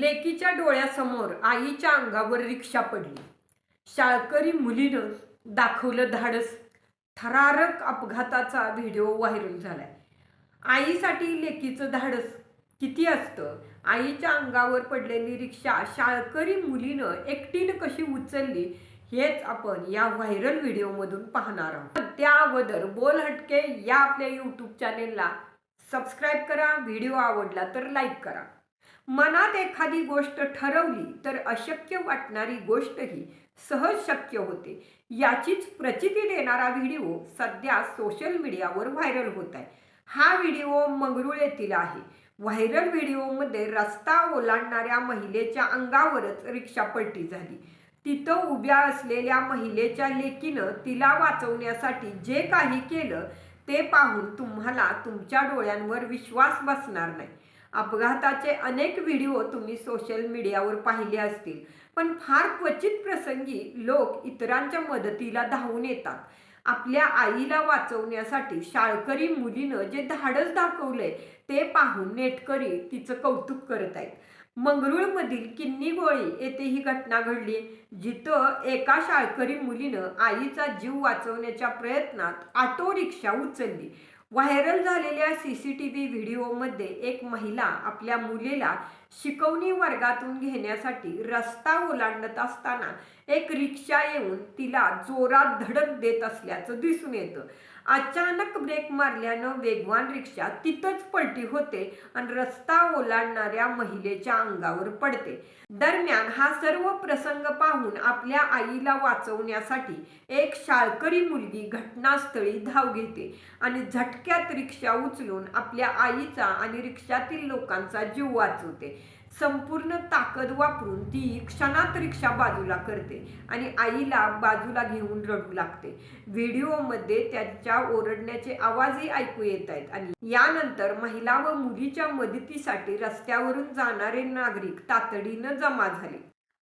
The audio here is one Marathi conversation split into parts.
लेकीच्या डोळ्यासमोर आईच्या अंगावर रिक्षा पडली. शाळकरी मुलीनं दाखवलं धाडस. थरारक अपघाताचा व्हिडिओ व्हायरल झालाय. आईसाठी लेकीचं धाडस किती असतं? आईच्या अंगावर पडलेली रिक्षा शाळकरी मुलीनं एकटीनं कशी उचलली? हेच आपण या व्हायरल व्हिडिओमधून पाहणार आहोत. त्या अगोदर बोल हटके या आपल्या यूट्यूब चॅनेलला सबस्क्राईब करा. व्हिडिओ आवडला तर लाईक करा. मनात एखादी गोष्ट ठरवली तर अशक्य वाटणारी गोष्टही सहज शक्य होते. याचीच प्रचिती देणारा व्हिडिओ सध्या सोशल मीडियावर व्हायरल होत आहे. हा व्हिडिओ मंगरुळ येथील आहे. व्हायरल व्हिडिओमध्ये रस्ता ओलांडणाऱ्या महिलेच्या अंगावरच रिक्षा पलटी झाली. तिथं उभ्या असलेल्या महिलेच्या लेकीनं तिला वाचवण्यासाठी जे काही केलं ते पाहून तुम्हाला तुमच्या डोळ्यांवर विश्वास बसणार नाही. अपघाताचे अनेक व्हिडिओ तुम्ही सोशल मीडियावर पाहिले असतील. पण फार क्वचित प्रसंगी लोक इतरांच्या मदतीला धावून येतात. आपल्या आईला वाचवण्यासाठी शाळकरी मुलीनं जे धाडस दाखवलंय ते पाहून नेटकरी तिचं कौतुक करत आहेत. मंगरुळमधील किन्नी गोळी येथे ही घटना घडली जिथं एका शाळकरी मुलीनं आईचा जीव वाचवण्याच्या प्रयत्नात ऑटो रिक्षा उचलली. व्हायरल झालेल्या सी सी टी व्ही व्हिडिओमध्ये एक महिला आपल्या मुलीला शिकवणी वर्गातून घेण्यासाठी रस्ता ओलांडत असताना एक रिक्षा येऊन तिला जोरात धडक देत असल्याचं दिसून येतं. अचानक ब्रेक मारल्यानं वेगवान रिक्षा तिथंच पलटी होते आणि रस्ता ओलांडणाऱ्या महिलेच्या अंगावर पडते. दरम्यान हा सर्व प्रसंग पाहून आपल्या आईला वाचवण्यासाठी एक शाळकरी मुलगी घटनास्थळी धाव घेते आणि झटक्यात रिक्षा उचलून आपल्या आईचा आणि रिक्षातील लोकांचा जीव वाचवते. संपूर्ण ताकद वापरून ती क्षणात रिक्षा बाजूला करते आणि आईला बाजूला घेऊन रडू लागते. व्हिडिओमध्ये त्याच्या ओरडण्याचे आवाजही ऐकू येत आहेत आणि यानंतर महिला व मुलीच्या मदतीसाठी रस्त्यावरून जाणारे नागरिक तातडीनं जमा झाले.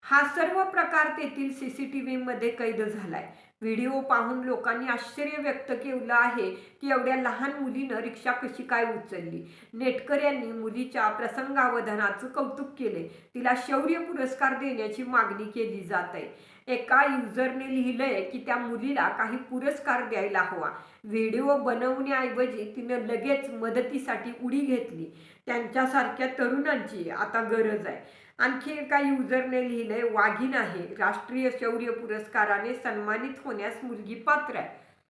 हा सर्व प्रकार तेथील सी सी टी व्हीमध्ये कैद झालाय. व्हिडिओ पाहून लोकांनी आश्चर्य व्यक्त केलं आहे की एवढ्या लहान मुलीनं रिक्षा कशी काय उचलली. नेटकर यांनी मुलीच्या प्रसंगावधानाचं कौतुक केले तिला शौर्य पुरस्कार देण्याची मागणी केली जात आहे एका युजरने लिहिलंय की त्या मुलीला काही पुरस्कार द्यायला हवा. व्हिडिओ बनवण्याऐवजी तिनं लगेच मदतीसाठी उडी घेतली. त्यांच्यासारख्या तरुणांची आता गरज आहे. आणखी एका युजरने लिहिलंय वाघीण आहे. राष्ट्रीय शौर्य पुरस्काराने सन्मानित होण्यास मुलगी पात्र आहे.